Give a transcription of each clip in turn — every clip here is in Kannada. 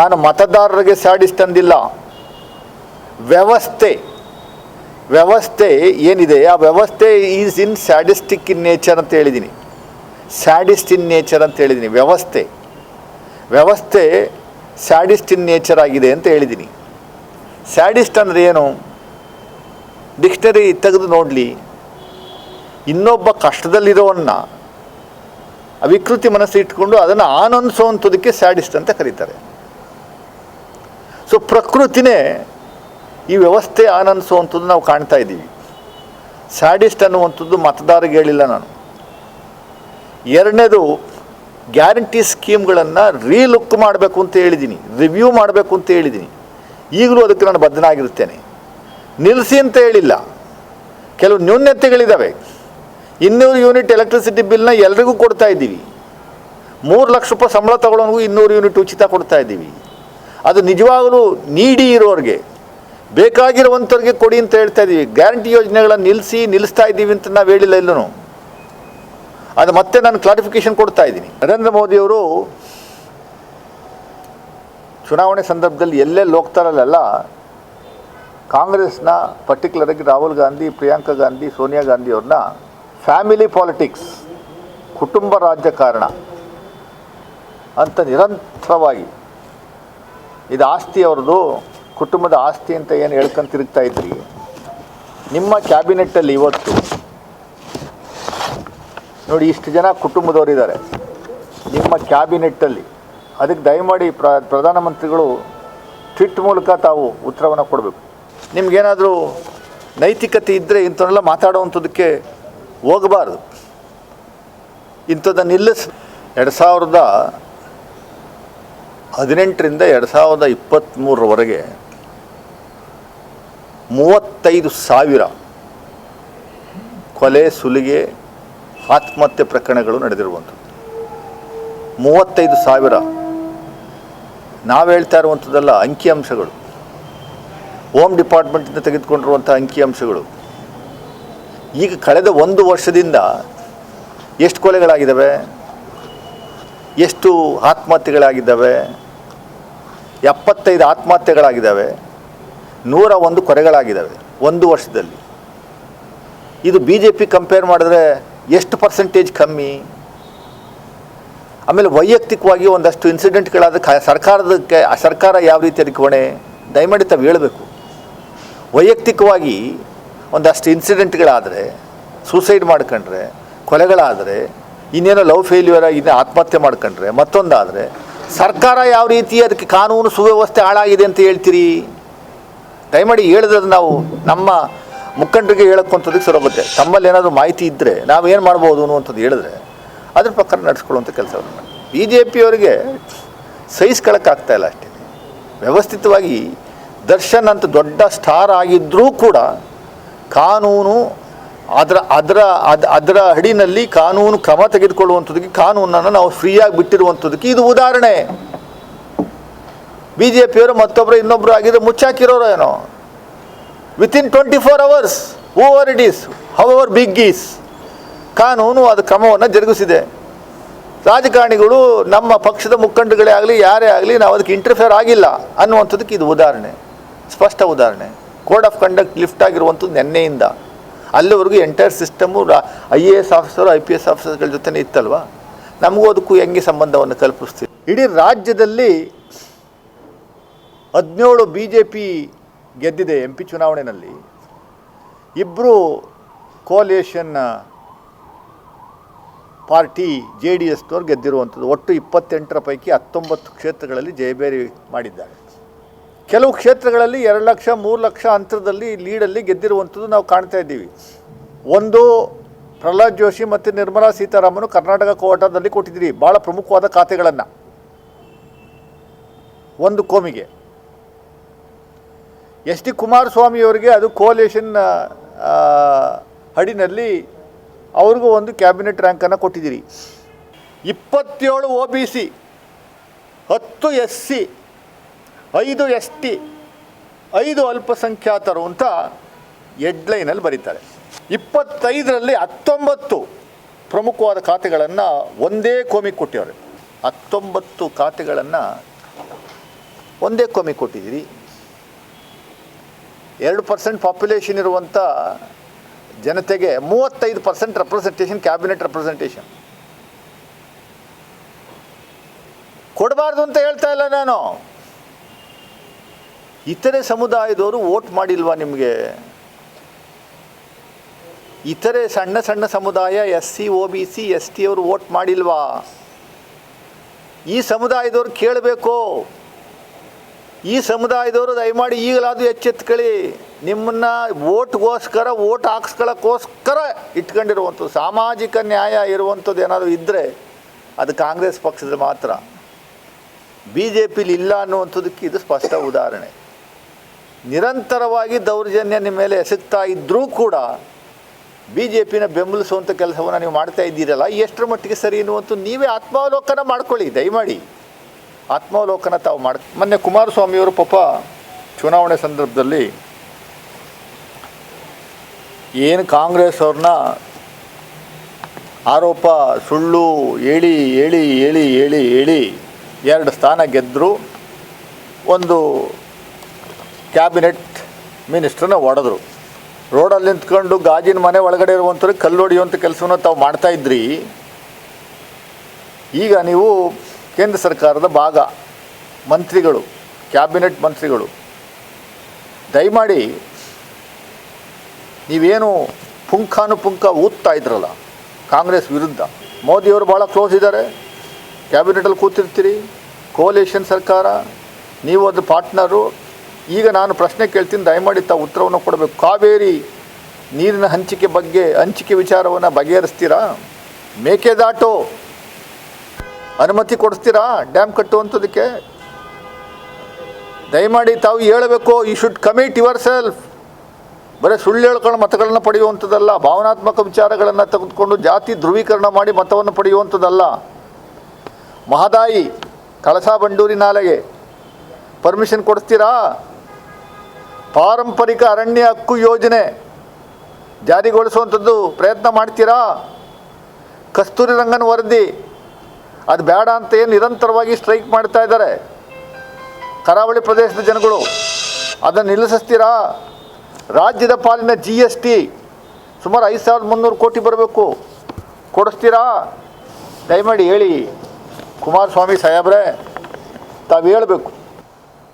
ನಾನು ಮತದಾರರಿಗೆ ಸ್ಯಾಡಿಸ್ಟ್ ಅಂದಿಲ್ಲ ವ್ಯವಸ್ಥೆ ವ್ಯವಸ್ಥೆ ಏನಿದೆ? ಆ ವ್ಯವಸ್ಥೆ is in sadistic in nature ಅಂತ ಹೇಳಿದ್ದೀನಿ ಸ್ಯಾಡಿಸ್ಟ್ ಇನ್ ನೇಚರ್ ಅಂತ ಹೇಳಿದ್ದೀನಿ ವ್ಯವಸ್ಥೆ ವ್ಯವಸ್ಥೆ ಸ್ಯಾಡಿಸ್ಟ್ ಇನ್ ನೇಚರ್ ಆಗಿದೆ ಅಂತ ಹೇಳಿದ್ದೀನಿ ಸ್ಯಾಡಿಸ್ಟ್ ಅಂದರೆ ಏನು? ಡಿಕ್ಷನರಿ ತೆಗೆದು ನೋಡಲಿ. ಇನ್ನೊಬ್ಬ ಕಷ್ಟದಲ್ಲಿರೋವನ್ನ ಅವಿಕೃತಿ ಮನಸ್ಸು ಇಟ್ಕೊಂಡು ಅದನ್ನು ಆನಂದಿಸುವಂಥದಕ್ಕೆ ಸ್ಯಾಡಿಸ್ಟ್ ಅಂತ ಕರೀತಾರೆ. ಸೊ ಪ್ರಕೃತಿನೇ ಈ ವ್ಯವಸ್ಥೆ ಆನಂದಿಸುವಂಥದ್ದು ನಾವು ಕಾಣ್ತಾ ಇದ್ದೀವಿ. ಸ್ಯಾಡಿಸ್ಟ್ ಅನ್ನುವಂಥದ್ದು ಮತದಾರರಿಗೆ ಹೇಳಿಲ್ಲ ನಾನು. ಎರಡನೇದು ಗ್ಯಾರಂಟಿ ಸ್ಕೀಮ್ಗಳನ್ನು ರೀಲುಕ್ ಮಾಡಬೇಕು ಅಂತ ಹೇಳಿದ್ದೀನಿ. ರಿವ್ಯೂ ಮಾಡಬೇಕು ಅಂತ ಹೇಳಿದ್ದೀನಿ. ಈಗಲೂ ಅದಕ್ಕೆ ನಾನು ಬದ್ಧನಾಗಿರುತ್ತೇನೆ. ನಿಲ್ಲಿಸಿ ಅಂತ ಹೇಳಿಲ್ಲ. ಕೆಲವು ನ್ಯೂನ್ಯತೆಗಳಿದ್ದಾವೆ ಇನ್ನೂರು ಯೂನಿಟ್ ಎಲೆಕ್ಟ್ರಿಸಿಟಿ ಬಿಲ್ನ ಎಲ್ರಿಗೂ ಕೊಡ್ತಾ ಇದ್ದೀವಿ. ಮೂರು ಲಕ್ಷ ರೂಪಾಯಿ ಸಂಬಳ ತಗೊಳ್ಳೋನಿಗೂ ಇನ್ನೂರು ಯೂನಿಟ್ ಉಚಿತ ಕೊಡ್ತಾ ಇದ್ದೀವಿ. ಅದು ನಿಜವಾಗಲೂ ನೀಡಿ ಇರೋರಿಗೆ. ಬೇಕಾಗಿರುವಂಥವ್ರಿಗೆ ಕೊಡಿ ಅಂತ ಹೇಳ್ತಾ ಇದ್ದೀವಿ ಗ್ಯಾರಂಟಿ ಯೋಜನೆಗಳನ್ನು ನಿಲ್ಲಿಸಿ ನಿಲ್ಲಿಸ್ತಾ ಇದ್ದೀವಿ ಅಂತ ನಾವು ಹೇಳಿಲ್ಲ ಎಲ್ಲೂ ಅದು ಮತ್ತೆ ನಾನು ಕ್ಲಾರಿಫಿಕೇಶನ್ ಕೊಡ್ತಾ ಇದ್ದೀನಿ. ನರೇಂದ್ರ ಮೋದಿಯವರು ಚುನಾವಣೆ ಸಂದರ್ಭದಲ್ಲಿ ಎಲ್ಲೆಲ್ಲಿ ಹೋಗ್ತಾರಲ್ಲ ಕಾಂಗ್ರೆಸ್ನ ಪರ್ಟಿಕ್ಯುಲರಾಗಿ ರಾಹುಲ್ ಗಾಂಧಿ, ಪ್ರಿಯಾಂಕಾ ಗಾಂಧಿ, ಸೋನಿಯಾ ಗಾಂಧಿ ಅವ್ರನ್ನ ಫ್ಯಾಮಿಲಿ ಪಾಲಿಟಿಕ್ಸ್ ಕುಟುಂಬ ರಾಜಕಾರಣ ಅಂತ ನಿರಂತರವಾಗಿ ಇದು ಆಸ್ತಿ ಅವ್ರದ್ದು, ಕುಟುಂಬದ ಆಸ್ತಿ ಅಂತ ಏನು ಹೇಳ್ಕೊಂಡು ತಿರುಗ್ತಾ ಇದ್ರಿ? ನಿಮ್ಮ ಕ್ಯಾಬಿನೆಟ್ಟಲ್ಲಿ ಇವತ್ತು ನೋಡಿ ಇಷ್ಟು ಜನ ಕುಟುಂಬದವರಿದ್ದಾರೆ ನಿಮ್ಮ ಕ್ಯಾಬಿನೆಟ್ಟಲ್ಲಿ ಅದಕ್ಕೆ ದಯಮಾಡಿ ಪ್ರ, ಪ್ರಧಾನಮಂತ್ರಿಗಳು ಟ್ವಿಟ್ ಮೂಲಕ ತಾವು ಉತ್ತರವನ್ನು ಕೊಡಬೇಕು. ನಿಮಗೇನಾದರೂ ನೈತಿಕತೆ ಇದ್ದರೆ ಇಂಥವನ್ನೆಲ್ಲ ಮಾತಾಡುವಂಥದ್ದಕ್ಕೆ ಹೋಗಬಾರ್ದು. ಇಂಥದ್ದನ್ನು ನಿಲ್ಲಿಸ್ ಎರಡು ಸಾವಿರದ ಹದಿನೆಂಟರಿಂದ ಎರಡು ಸಾವಿರದ ಇಪ್ಪತ್ತ್ಮೂರರವರೆಗೆ ಮೂವತ್ತೈದು ಸಾವಿರ ಕೊಲೆ, ಸುಲಿಗೆ, ಆತ್ಮಹತ್ಯೆ ಪ್ರಕರಣಗಳು ನಡೆದಿರುವಂಥದ್ದು. ಮೂವತ್ತೈದು ಸಾವಿರ. ನಾವು ಹೇಳ್ತಾ ಇರುವಂಥದ್ದೆಲ್ಲ ಅಂಕಿಅಂಶಗಳು ಹೋಮ್ ಡಿಪಾರ್ಟ್ಮೆಂಟಿಂದ ತೆಗೆದುಕೊಂಡಿರುವಂಥ ಅಂಕಿಅಂಶಗಳು ಈಗ ಕಳೆದ ಒಂದು ವರ್ಷದಿಂದ ಎಷ್ಟು ಕೊಲೆಗಳಾಗಿದ್ದಾವೆ? ಎಷ್ಟು ಆತ್ಮಹತ್ಯೆಗಳಾಗಿದ್ದಾವೆ? ಎಪ್ಪತ್ತೈದು ಆತ್ಮಹತ್ಯೆಗಳಾಗಿದ್ದಾವೆ, ನೂರ ಒಂದು ಕೊರೆಗಳಾಗಿದ್ದಾವೆ ಒಂದು ವರ್ಷದಲ್ಲಿ. ಇದು ಬಿ ಜೆ ಪಿ ಕಂಪೇರ್ ಮಾಡಿದ್ರೆ ಎಷ್ಟು ಪರ್ಸೆಂಟೇಜ್ ಕಮ್ಮಿ? ಆಮೇಲೆ ವೈಯಕ್ತಿಕವಾಗಿ ಒಂದಷ್ಟು ಇನ್ಸಿಡೆಂಟ್ಗಳಾದ ಕ, ಸರ್ಕಾರದಕ್ಕೆ, ಸರ್ಕಾರ ಯಾವ ರೀತಿ ಹೊಣೆ ದಯಮಾಡಿ ತಾವು ಹೇಳಬೇಕು. ವೈಯಕ್ತಿಕವಾಗಿ ಒಂದಷ್ಟು ಇನ್ಸಿಡೆಂಟ್ಗಳಾದರೆ ಸೂಸೈಡ್ ಮಾಡ್ಕೊಂಡ್ರೆ, ಕೊಲೆಗಳಾದರೆ, ಇನ್ನೇನೋ ಲವ್ ಫೇಲ್ಯೂರ್ ಆಗಿ ಆತ್ಮಹತ್ಯೆ ಮಾಡ್ಕೊಂಡ್ರೆ, ಮತ್ತೊಂದಾದರೆ ಸರ್ಕಾರ ಯಾವ ರೀತಿ ಅದಕ್ಕೆ ಕಾನೂನು ಸುವ್ಯವಸ್ಥೆ ಹಾಳಾಗಿದೆ ಅಂತ ಹೇಳ್ತೀರಿ? ದಯಮಾಡಿ ಹೇಳಿದ್ರೆ ನಾವು ನಮ್ಮ ಮುಖಂಡರಿಗೆ ಹೇಳಕ್ಕಂಥದ್ದಕ್ಕೆ ಸರೋಗುತ್ತೆ ತಮ್ಮಲ್ಲಿ ಏನಾದರೂ ಮಾಹಿತಿ ಇದ್ದರೆ ನಾವು ಏನು ಮಾಡ್ಬೋದು ಅನ್ನುವಂಥದ್ದು ಹೇಳಿದ್ರೆ ಅದ್ರ ಪ್ರಕಾರ ನಡೆಸ್ಕೊಳ್ಳುವಂಥ ಕೆಲಸವನ್ನು ಬಿ ಜೆ ಪಿಯವರಿಗೆ ಇಲ್ಲ ಅಷ್ಟೇ. ವ್ಯವಸ್ಥಿತವಾಗಿ ದರ್ಶನ್ ಅಂತ ದೊಡ್ಡ ಸ್ಟಾರ್ ಆಗಿದ್ದರೂ ಕೂಡ ಕಾನೂನು ಅದರ ಅದರ, ಅದ್, ಅದರ ಅಡಿನಲ್ಲಿ ಕಾನೂನು ಕ್ರಮ ತೆಗೆದುಕೊಳ್ಳುವಂಥದ್ದಕ್ಕೆ ಕಾನೂನನ್ನು ನಾವು ಫ್ರೀಯಾಗಿ ಬಿಟ್ಟಿರುವಂಥದ್ದಕ್ಕೆ ಇದು ಉದಾಹರಣೆ. ಬಿ ಜೆ ಪಿಯವರು ಮತ್ತೊಬ್ಬರು ಇನ್ನೊಬ್ಬರು ಆಗಿದ್ರೆ ಮುಚ್ಚಾಕಿರೋರು ಏನೋ? Within twenty four hours over it is how our big is ಕಾನೂನು ಅದು ಕ್ರಮವನ್ನು ಜರುಗಿಸಿದೆ. ರಾಜಕಾರಣಿಗಳು ನಮ್ಮ ಪಕ್ಷದ ಮುಖಂಡಗಳೇ ಆಗಲಿ, ಯಾರೇ ಆಗಲಿ ನಾವು ಅದಕ್ಕೆ ಇಂಟರ್ಫೇರ್ ಆಗಿಲ್ಲ ಅನ್ನುವಂಥದ್ದಕ್ಕೆ ಇದು ಉದಾಹರಣೆ. ಸ್ಪಷ್ಟ ಉದಾಹರಣೆ. ಕೋಡ್ ಆಫ್ ಕಂಡಕ್ಟ್ ಲಿಫ್ಟ್ ಆಗಿರುವಂಥದ್ದು ನಿನ್ನೆಯಿಂದ. ಅಲ್ಲಿವರೆಗೂ entire system I A S officer I P S ಆಫೀಸರ್ಗಳ ಜೊತೆ ಇತ್ತಲ್ವ? ನಮಗೂ ಅದಕ್ಕೂ ಹೆಂಗೆ ಸಂಬಂಧವನ್ನು ಕಲ್ಪಿಸ್ತೀವಿ ಇಡೀ ರಾಜ್ಯದಲ್ಲಿ ಹದಿನೇಳು ಬಿ ಜೆ ಪಿ ಗೆದ್ದಿದೆ ಎಂ ಪಿ ಚುನಾವಣೆಯಲ್ಲಿ. ಇಬ್ಬರು ಕೋಲಿಯೇಷನ್ ಪಾರ್ಟಿ ಜೆ ಡಿ ಎಸ್ನವ್ರು ಗೆದ್ದಿರುವಂಥದ್ದು. ಒಟ್ಟು ಇಪ್ಪತ್ತೆಂಟರ ಪೈಕಿ ಹತ್ತೊಂಬತ್ತು ಕ್ಷೇತ್ರಗಳಲ್ಲಿ ಜಯಬೇರಿ ಮಾಡಿದ್ದಾರೆ. ಕೆಲವು ಕ್ಷೇತ್ರಗಳಲ್ಲಿ ಎರಡು ಲಕ್ಷ, ಮೂರು ಲಕ್ಷ ಅಂತರದಲ್ಲಿ ಲೀಡಲ್ಲಿ ಗೆದ್ದಿರುವಂಥದ್ದು ನಾವು ಕಾಣ್ತಾ ಇದ್ದೀವಿ. ಒಂದು ಪ್ರಹ್ಲಾದ್ ಜೋಶಿ ಮತ್ತು ನಿರ್ಮಲಾ ಸೀತಾರಾಮನು ಕರ್ನಾಟಕ ಕೋಟಾದಲ್ಲಿ ಕೊಟ್ಟಿದ್ದೀರಿ. ಭಾಳ ಪ್ರಮುಖವಾದ ಖಾತೆಗಳನ್ನು. ಒಂದು ಕೋಮಿಗೆ. ಎಸ್ ಡಿ ಕುಮಾರಸ್ವಾಮಿಯವರಿಗೆ ಅದು ಕೋಲೇಷನ್ ಹಡಿನಲ್ಲಿ ಅವ್ರಿಗೂ ಒಂದು ಕ್ಯಾಬಿನೆಟ್ ರ್ಯಾಂಕನ್ನು ಕೊಟ್ಟಿದ್ದೀರಿ. ಇಪ್ಪತ್ತೇಳು ಒ ಬಿ ಸಿ ಹತ್ತು ಎಸ್ ಸಿ ಐದು ಎಸ್ ಟಿ, ಐದು ಅಲ್ಪಸಂಖ್ಯಾತರು ಅಂತ ಹೆಡ್ಲೈನಲ್ಲಿ ಬರೀತಾರೆ. ಇಪ್ಪತ್ತೈದರಲ್ಲಿ ಹತ್ತೊಂಬತ್ತು ಪ್ರಮುಖವಾದ ಖಾತೆಗಳನ್ನು ಒಂದೇ ಕೋಮಿಗೆ ಕೊಟ್ಟಿವ್ರೆ ಹತ್ತೊಂಬತ್ತು ಖಾತೆಗಳನ್ನು ಒಂದೇ ಕೋಮಿಗೆ ಕೊಟ್ಟಿದ್ದೀರಿ. ಎರಡು ಪರ್ಸೆಂಟ್ ಪಾಪ್ಯುಲೇಷನ್ ಇರುವಂಥ ಜನತೆಗೆ ಮೂವತ್ತೈದು ಪರ್ಸೆಂಟ್ ರೆಪ್ರೆಸೆಂಟೇಷನ್ ಕ್ಯಾಬಿನೆಟ್ ರೆಪ್ರೆಸೆಂಟೇಷನ್ ಕೊಡಬಾರ್ದು ಅಂತ ಹೇಳ್ತಾ ಇಲ್ಲ ನಾನು. ಇತರೆ ಸಮುದಾಯದವರು ವೋಟ್ ಮಾಡಿಲ್ವಾ ನಿಮಗೆ? ಇತರೆ ಸಣ್ಣ ಸಣ್ಣ ಸಮುದಾಯ, S C O B C, S T ಅವರು ವೋಟ್ ಮಾಡಿಲ್ವಾ? ಈ ಸಮುದಾಯದವ್ರು ಕೇಳಬೇಕು. ಈ ಸಮುದಾಯದವರು ದಯಮಾಡಿ ಈಗಲಾದರೂ ಎಚ್ಚೆತ್ಕೊಳ್ಳಿ. ನಿಮ್ಮನ್ನ ಓಟ್ಗೋಸ್ಕರ ವೋಟ್ ಹಾಕ್ಸ್ಕೊಳ್ಳೋಕ್ಕೋಸ್ಕರ ಇಟ್ಕೊಂಡಿರುವಂಥದ್ದು, ಸಾಮಾಜಿಕ ನ್ಯಾಯ ಇರುವಂಥದ್ದು ಏನಾದರೂ ಇದ್ದರೆ ಅದು ಕಾಂಗ್ರೆಸ್ ಪಕ್ಷದ ಮಾತ್ರ. ಬಿ ಜೆ ಪಿಲಿ ಇಲ್ಲ ಅನ್ನುವಂಥದ್ದಕ್ಕೆ ಇದು ಸ್ಪಷ್ಟ ಉದಾಹರಣೆ. ನಿರಂತರವಾಗಿ ದೌರ್ಜನ್ಯ ನಿಮ್ಮ ಮೇಲೆ ಎಸೆತ್ತಾ ಇದ್ದರೂ ಕೂಡ ಬಿ ಜೆ ಪಿನ ಬೆಂಬಲಿಸುವಂಥ ಕೆಲಸವನ್ನು ನೀವು ಮಾಡ್ತಾ ಇದ್ದೀರಲ್ಲ ಎಷ್ಟರ ಮಟ್ಟಿಗೆ ಸರಿ ಅನ್ನುವಂಥ ನೀವೇ ಆತ್ಮಾವಲೋಕನ ಮಾಡ್ಕೊಳ್ಳಿ, ದಯಮಾಡಿ. ಆತ್ಮಾವಲೋಕನ ತಾವು ಮಾಡಿ, ಮೊನ್ನೆ ಕುಮಾರಸ್ವಾಮಿಯವರು ಪಾಪ ಚುನಾವಣೆ ಸಂದರ್ಭದಲ್ಲಿ ಏನು ಕಾಂಗ್ರೆಸ್ ಅವ್ರನ್ನ ಆರೋಪ ಸುಳ್ಳು ಹೇಳಿ ಹೇಳಿ ಹೇಳಿ ಹೇಳಿ ಹೇಳಿ, ಎರಡು ಸ್ಥಾನ ಗೆದ್ದರು ಒಂದು ಕ್ಯಾಬಿನೆಟ್ ಮಿನಿಸ್ಟ್ರನ್ನ ಹೊಡೆದ್ರು ರೋಡಲ್ಲಿ ನಿಂತ್ಕೊಂಡು ಗಾಜಿನ ಮನೆ ಒಳಗಡೆ ಇರುವಂಥವ್ರು ಕಲ್ಲು ಹೊಡೆಯುವಂಥ ಕೆಲಸವನ್ನು ತಾವು ಮಾಡ್ತಾ ಇದ್ರಿ. ಈಗ ನೀವು ಕೇಂದ್ರ ಸರ್ಕಾರದ ಭಾಗ, ಮಂತ್ರಿಗಳು ಕ್ಯಾಬಿನೆಟ್ ಮಂತ್ರಿಗಳು, ದಯಮಾಡಿ ನೀವೇನು ಪುಂಖಾನುಪುಂಖ ಊದ್ತಾ ಇದ್ರಲ್ಲ, ಕಾಂಗ್ರೆಸ್ ವಿರುದ್ಧ. ಮೋದಿಯವರು ಭಾಳ ಕ್ಲೋಸ್ ಇದ್ದಾರೆ. ಕ್ಯಾಬಿನೆಟಲ್ಲಿ ಕೂತಿರ್ತೀರಿ. ಕೋಲೇಷನ್ ಸರ್ಕಾರ, ನೀವು ಅದು ಪಾರ್ಟ್ನರು ಈಗ ನಾನು ಪ್ರಶ್ನೆ ಕೇಳ್ತೀನಿ, ದಯಮಾಡಿ ತಾವು ಉತ್ತರವನ್ನು ಕೊಡಬೇಕು. ಕಾವೇರಿ ನೀರಿನ ಹಂಚಿಕೆ ಬಗ್ಗೆ, ಹಂಚಿಕೆ ವಿಚಾರವನ್ನು ಬಗೆಹರಿಸ್ತೀರಾ? ಮೇಕೆದಾಟು ಅನುಮತಿ ಕೊಡಿಸ್ತೀರಾ? ಡ್ಯಾಮ್ ಕಟ್ಟುವಂಥದಕ್ಕೆ ದಯಮಾಡಿ ತಾವು ಹೇಳಬೇಕು you should commit yourself ಬರೀ ಸುಳ್ಳು ಹೇಳ್ಕೊಂಡು ಮತಗಳನ್ನು ಪಡೆಯುವಂಥದ್ದಲ್ಲ, ಭಾವನಾತ್ಮಕ ವಿಚಾರಗಳನ್ನು ತೆಗೆದುಕೊಂಡು ಜಾತಿ ಧ್ರುವೀಕರಣ ಮಾಡಿ ಮತವನ್ನು ಪಡೆಯುವಂಥದ್ದಲ್ಲ. ಮಹದಾಯಿ, ಕಳಸಾ ಬಂಡೂರಿ ನಾಲೆಗೆ. ಪರ್ಮಿಷನ್ ಕೊಡಿಸ್ತೀರಾ? ಪಾರಂಪರಿಕ ಅರಣ್ಯ ಹಕ್ಕು ಯೋಜನೆ ಜಾರಿಗೊಳಿಸುವಂಥದ್ದು ಪ್ರಯತ್ನ ಮಾಡ್ತೀರಾ? ಕಸ್ತೂರಿ ರಂಗನ್ ವರದಿ. ಅದು ಬೇಡ ಅಂತ ಏನು ನಿರಂತರವಾಗಿ ಸ್ಟ್ರೈಕ್ ಮಾಡ್ತಾ ಇದ್ದಾರೆ. ಕರಾವಳಿ ಪ್ರದೇಶದ ಜನಗಳು, ಅದನ್ನು ನಿಲ್ಲಿಸ್ತೀರಾ? ರಾಜ್ಯದ ಪಾಲಿನ ಜಿ ಎಸ್ ಟಿ ಸುಮಾರು ಐದು ಸಾವಿರದ ಮುನ್ನೂರು ಕೋಟಿ ಬರಬೇಕು. ಕೊಡಿಸ್ತೀರಾ? ದಯಮಾಡಿ ಹೇಳಿ ಕುಮಾರಸ್ವಾಮಿ ಸಾಹೇಬ್ರೆ, ತಾವು ಹೇಳಬೇಕು.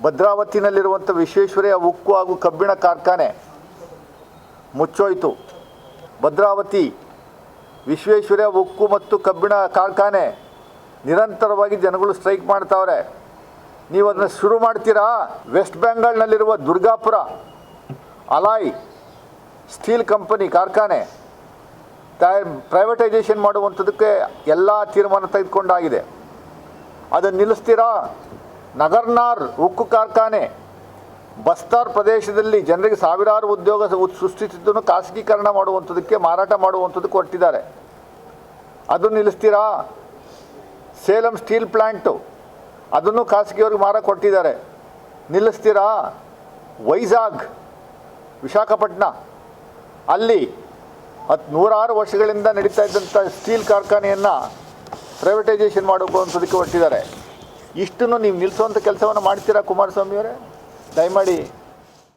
ಭದ್ರಾವತಿನಲ್ಲಿರುವಂಥ ವಿಶ್ವೇಶ್ವರಯ್ಯ ಉಕ್ಕು ಹಾಗೂ ಕಬ್ಬಿಣ ಕಾರ್ಖಾನೆ ಮುಚ್ಚೋಯಿತು. ಭದ್ರಾವತಿ ವಿಶ್ವೇಶ್ವರಯ್ಯ ಉಕ್ಕು ಮತ್ತು ಕಬ್ಬಿಣ ಕಾರ್ಖಾನೆ ನಿರಂತರವಾಗಿ ಜನಗಳು ಸ್ಟ್ರೈಕ್ ಮಾಡ್ತಾವ್ರೆ. ನೀವು ಅದನ್ನು ಶುರು ಮಾಡ್ತೀರಾ? ವೆಸ್ಟ್ ಬೆಂಗಾಲ್ನಲ್ಲಿರುವ ದುರ್ಗಾಪುರ, ಅಲಾಯ್ ಸ್ಟೀಲ್ ಕಂಪನಿ ಕಾರ್ಖಾನೆ. ಪ್ರೈವೇಟೈಸೇಷನ್ ಮಾಡುವಂಥದ್ದಕ್ಕೆ ಎಲ್ಲ ತೀರ್ಮಾನ ತೆಗೆದುಕೊಂಡಾಗಿದೆ. ಅದನ್ನು ನಿಲ್ಲಿಸ್ತೀರಾ? ನಗರ್ನಾರ್ ಉಕ್ಕು ಕಾರ್ಖಾನೆ. ಬಸ್ತಾರ್ ಪ್ರದೇಶದಲ್ಲಿ ಜನರಿಗೆ ಸಾವಿರಾರು ಉದ್ಯೋಗ ಸೃಷ್ಟಿಸಿದ್ದನ್ನು ಖಾಸಗೀಕರಣ ಮಾಡುವಂಥದಕ್ಕೆ ಮಾರಾಟ ಮಾಡುವಂಥದ್ದಕ್ಕೆ ಕೊಟ್ಟಿದ್ದಾರೆ. ಅದು ನಿಲ್ಲಿಸ್ತೀರಾ? ಸೇಲಂ ಸ್ಟೀಲ್ ಪ್ಲ್ಯಾಂಟು ಅದನ್ನು ಖಾಸಗಿಯವ್ರಿಗೆ ಮಾರ ಕೊಟ್ಟಿದ್ದಾರೆ. ನಿಲ್ಲಿಸ್ತೀರಾ? ವೈಜಾಗ್ ವಿಶಾಖಪಟ್ಟಣ ಅಲ್ಲಿ ಹತ್ತು ನೂರಾರು ವರ್ಷಗಳಿಂದ ನಡೀತಾ ಇದ್ದಂಥ ಸ್ಟೀಲ್ ಕಾರ್ಖಾನೆಯನ್ನು ಪ್ರೈವೇಟೈಸೇಷನ್ ಮಾಡುವಂಥದ್ದಕ್ಕೆ ಹೊರಟಿದ್ದಾರೆ ಇಷ್ಟನ್ನು ನೀವು ನಿಲ್ಲಿಸುವಂಥ ಕೆಲಸವನ್ನು ಮಾಡ್ತೀರಾ ಕುಮಾರಸ್ವಾಮಿಯವರೇ? ದಯಮಾಡಿ